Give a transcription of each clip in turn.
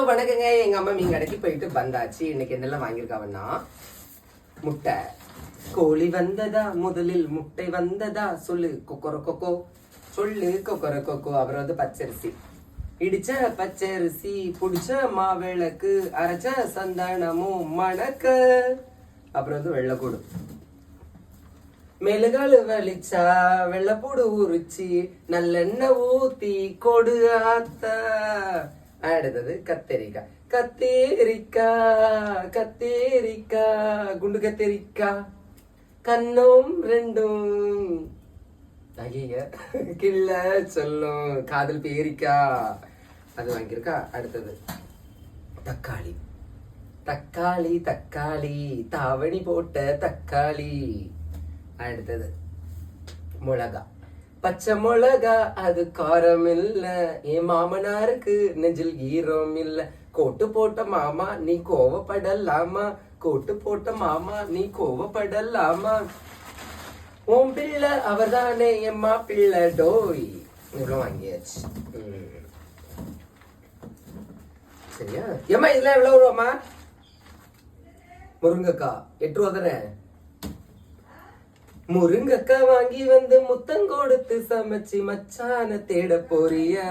வணக்கங்க. எங்க அம்மா மீன் கடைக்கு போயிட்டு வந்தாச்சு. இன்னைக்கு என்னெல்லாம் வாங்கியிருக்காங்கன்னா முட்டை. கோழி வந்ததா? முதலில் முட்டை வந்ததா? சொல்லு. கொக்கர கொக்கோ. சொல்லு. கொக்கர கொக்கோ. அப்புறம் வந்து பச்சரிசி. இடிச்ச பச்சரிசி புடிச்ச மாவிளக்கு அரைச்ச சந்தானமும் மணக்க. அப்புறம் வந்து வெள்ளக்கூடு. மெழுகாலு வலிச்சா வெள்ளப்பூடு உரிச்சி நல்லெண்ணெய் ஊத்தி கொடு ஆத்தா. அடுத்தது கத்தரிக்காய் கத்தேரிக்காய் கத்தேரிக்காய் குண்டு கத்தேரிக்காய் கண்ணும் ரெண்டும். ஐய கிள்ள சொல்லும். காதல் பேரிக்கா. அது வாங்கியிருக்கா. அடுத்தது தக்காளி. தக்காளி தக்காளி. தாவணி போட்ட தக்காளி. அடுத்தது மிளகா. பச்சை மிளகா அது காரம் இல்ல. என் மாமனாருக்கு நெஞ்சில் ஈரம் இல்ல. கோட்டு போட்ட மாமா நீ கோவப்படலாமா? கோட்டு போட்ட மாமா நீ கோவப்படலாமா? உன் பிள்ளை அவர்தானே எம்மா பிள்ளை? டோய். இவ்வளவு வாங்கியாச்சு. சரியா? ஏம்மா இதெல்லாம் எவ்வளவு வருவாம்மா முருங்கக்காய் எட்டு ரூபா தானே? முருங்கக்காய் வாங்கி வந்து முத்தம் கொடுத்து சமைச்சு மச்சான தேட போறியா.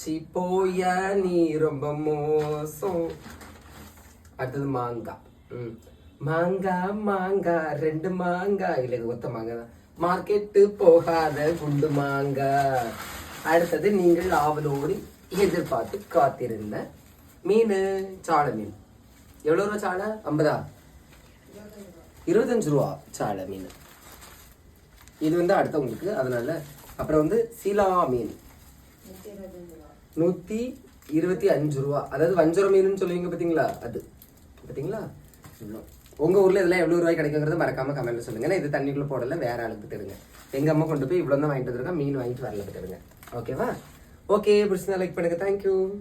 சீ போயா நீ ரொம்ப மோசம். அடுத்தது மாங்காய் ம். மாங்காய் மாங்காய் ரெண்டு மாங்காய் இல்லை ஒத்த மாங்காய் தான். மார்க்கெட்டு போகாத குண்டு மாங்காய் அடுத்தது நீங்கள் ஆவலோடு எதிர்பார்த்து காத்திருந்த மீன் சாலை மீன். எவ்வளோ ரூபா சாலை? ஐம்பதா? இருபத்தஞ்சு ரூபா சாலை மீன். இது வந்து அடுத்தவங்களுக்கு அதனால அப்புறம் வந்து சீலா மீன். நூத்தி இருபத்தி அஞ்சு ரூபா. அதாவது வஞ்சரம் மீன் சொல்லுவீங்க பாத்தீங்களா? அது. பாத்தீங்களா? இவ்வளோ உங்க ஊர்ல இதெல்லாம் எவ்வளவு ரூபாய் கிடைக்குங்கிறத மறக்காம கமெண்ட்ல சொல்லுங்க. ஏன்னா இது தண்ணிக்குள்ள போடல வேற ஆளுக்கு தருங்க. எங்க அம்மா கொண்டு போய் இவ்வளவு தான் வாங்கிட்டு வந்துருக்கா மீன் வாங்கிட்டு வரல தருங்க. ஓகேவா ஓகே பிடிச்சிருந்தா லைக் பண்ணுங்க. தேங்க்யூ